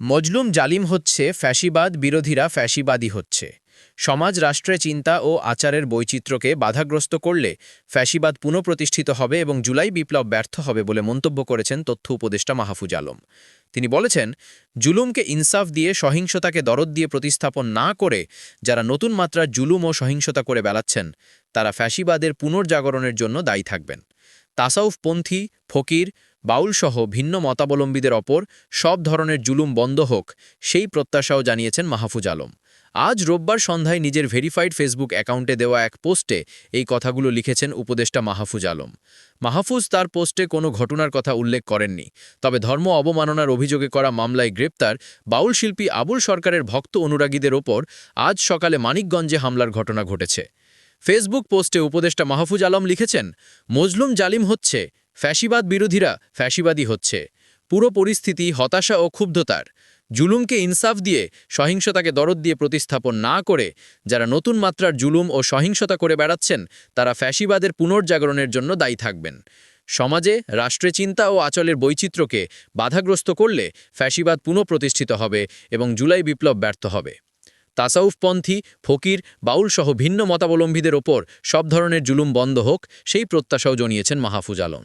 মজলুম জালিম হচ্ছে ফ্যাসিবাদ বিরোধীরা ফ্যাসিবাদী হচ্ছে। সমাজ, রাষ্ট্রে চিন্তা ও আচারের বৈচিত্র্যকে বাধাগ্রস্ত করলে ফ্যাসিবাদ পুনঃপ্রতিষ্ঠিত হবে এবং জুলাই বিপ্লব ব্যর্থ হবে বলে মন্তব্য করেছেন তথ্য উপদেষ্টা মাহফুজ আলম। তিনি বলেছেন, জুলুমকে ইনসাফ দিয়ে সহিংসতাকে দরদ দিয়ে প্রতিস্থাপন না করে যারা নতুন মাত্রার জুলুম ও সহিংসতা করে বেড়াচ্ছেন, তারা ফ্যাসিবাদের পুনর্জাগরণের জন্য দায়ী থাকবেন। তাসাউফপন্থী, ফকির বাউলসহ ভিন্ন মতাবলম্বীদের ওপর সব ধরনের জুলুম বন্ধ হোক, সেই প্রত্যাশাও জানিয়েছেন মাহফুজ আলম। আজ রোববার সন্ধ্যায় নিজের ভেরিফাইড ফেসবুক অ্যাকাউন্টে দেওয়া এক পোস্টে এই কথাগুলো লিখেছেন উপদেষ্টা মাহফুজ আলম। মাহফুজ তার পোস্টে কোনো ঘটনার কথা উল্লেখ করেননি, তবে ধর্ম অবমাননার অভিযোগে করা মামলায় গ্রেপ্তার বাউল শিল্পী আবুল সরকারের ভক্ত অনুরাগীদের ওপর আজ সকালে মানিকগঞ্জে হামলার ঘটনা ঘটেছে। ফেসবুক পোস্টে উপদেষ্টা মাহফুজ আলম লিখেছেন, মজলুম জালিম হচ্ছে ফ্যাসিবাদ বিরোধীরা ফ্যাসিবাদী হচ্ছে। পুরো পরিস্থিতি হতাশা ও ক্ষুব্ধতার। জুলুমকে ইনসাফ দিয়ে সহিংসতাকে দরদ দিয়ে প্রতিস্থাপন না করে যারা নতুন মাত্রার জুলুম ও সহিংসতা করে বেড়াচ্ছেন, তারা ফ্যাসিবাদের পুনর্জাগরণের জন্য দায়ী থাকবেন। সমাজে রাষ্ট্রে চিন্তা ও আচলের বৈচিত্র্যকে বাধাগ্রস্ত করলে ফ্যাসিবাদ পুনঃপ্রতিষ্ঠিত হবে এবং জুলাই বিপ্লব ব্যর্থ হবে। তাসাউফপন্থী ফকির, বাউলসহ ভিন্ন মতাবলম্বীদের ওপর সব ধরনের জুলুম বন্ধ হোক, সেই প্রত্যাশাও জানিয়েছেন মাহফুজ আলম।